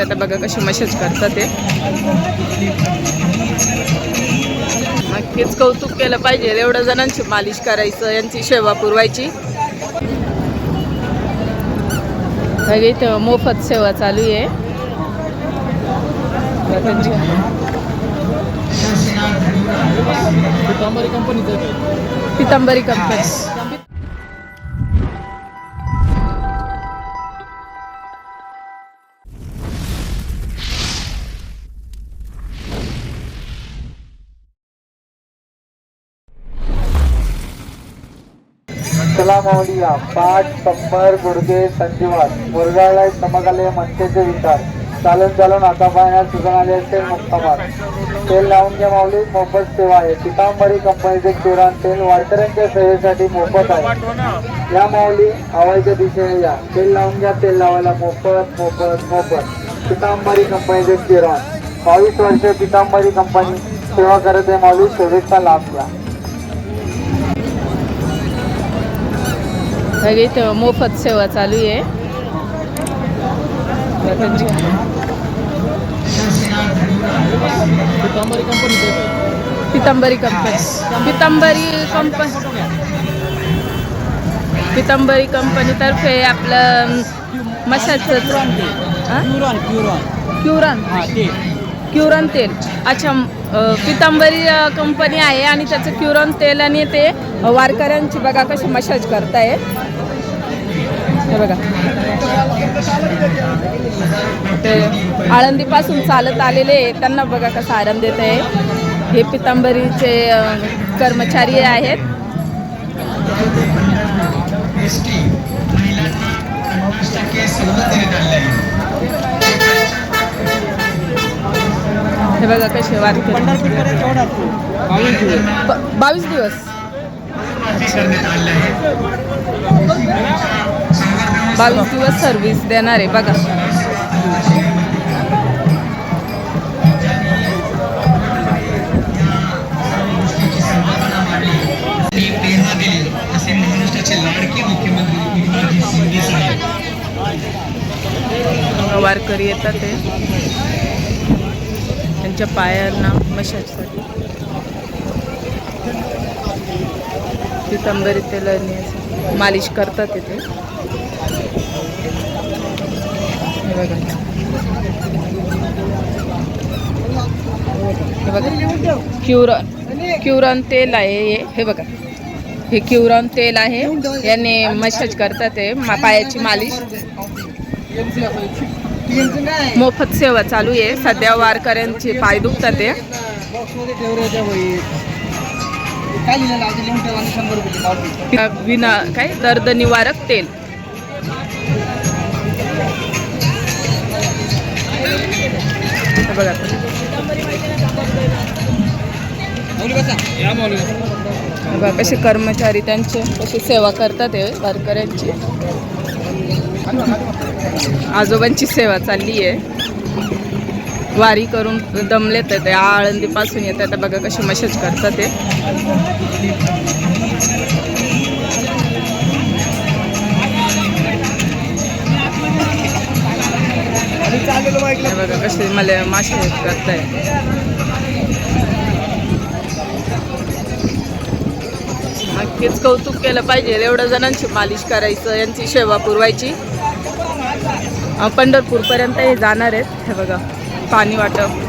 आता बघा कशी मशाज करतात ते. नक्कीच कौतुक केलं पाहिजे. एवढ्या जणांची मालिश करायचं यांची सेवा पुरवायची. इथं मोफत सेवा चालू आहे. पितांबरी कंपनी पितांबरी कंपनी चला माऊलिया पाठ कंबर गुडगे संजीवात मुरगाळलाय समकाले मनतेचे विचार. चालून चालून आता पाहण्यास सुजन आले असेल मुक्कामात. तेल लावून घ्या माऊली मोफत सेवा आहे. पितांबरी कंपनीचे किराण तेल वारकऱ्यांच्या सेवेसाठी मोफत आहे. या माऊली हवाईच्या दिशेने या. तेल लावून घ्या तेल लावायला मोफत मोफत मोफत. पितांबरी कंपनीचे किराण. बावीस वर्ष पितांबरी कंपनी सेवा करत आहे माऊली सेवेचा लाभ घ्या. इथं मोफत सेवा चालू आहे. पितांबरी कंपनी पितांबरी कंपनी पितांबरी कंपनीतर्फे आपलं मशाचं क्युरॉन क्युरॉन. क्युरन. ते. क्युरन तेल. अच्छा पितांबरी कंपनी आहे आणि त्याचं क्युरन तेल आणि ते वारकऱ्यांची बघा कशी मसाज करताय. हे बघा. ते आळंदीपासून चालत आलेले त्यांना बघा कसा आराम देत आहे. हे पितांबरीचे कर्मचारी आहेत. हे बघा कसे वारकरी पंढरपूरपर्यंत एवढा बावीस दिवस. बावीस दिवस. सर्व्हिस देणार आहे बघा. प्रेरणा दिली. असे महाराष्ट्राचे लाडके मुख्यमंत्री एकनाथजी शिंदे साहेब. वारकरी येतात ते. त्यांच्या पायांना मशाजसाठी. पितांबरी तेलाने मालिश करतात तिथे. हे बघा. क्युरॉन क्युरॉन तेल आहे हे. हे बघा. हे क्युरॉन तेल आहे. याने मशाज करतात ते पायाची मालिश. मोफत सेवा चालू आहे. सध्या वारकऱ्यांचे पाय दुखतात ते विना काय? दर्द निवारक तेल. बघा. बघा कसे कर्मचारी त्यांचे कशी सेवा करतात ते वारकऱ्यांची. आजोबांची सेवा चालली आहे. वारी करून दमलेत ते. आळंदीपासून येत आता बघा कशी मशाज करतात ते. बघा कसे मला मासे करताय. नक्कीच कौतुक केलं पाहिजे. एवढ्या जणांची मालिश करायचं यांची सेवा पुरवायची. पंढरपूरपर्यंत हे जाणार आहेत. हे बघा पाणी वाटप.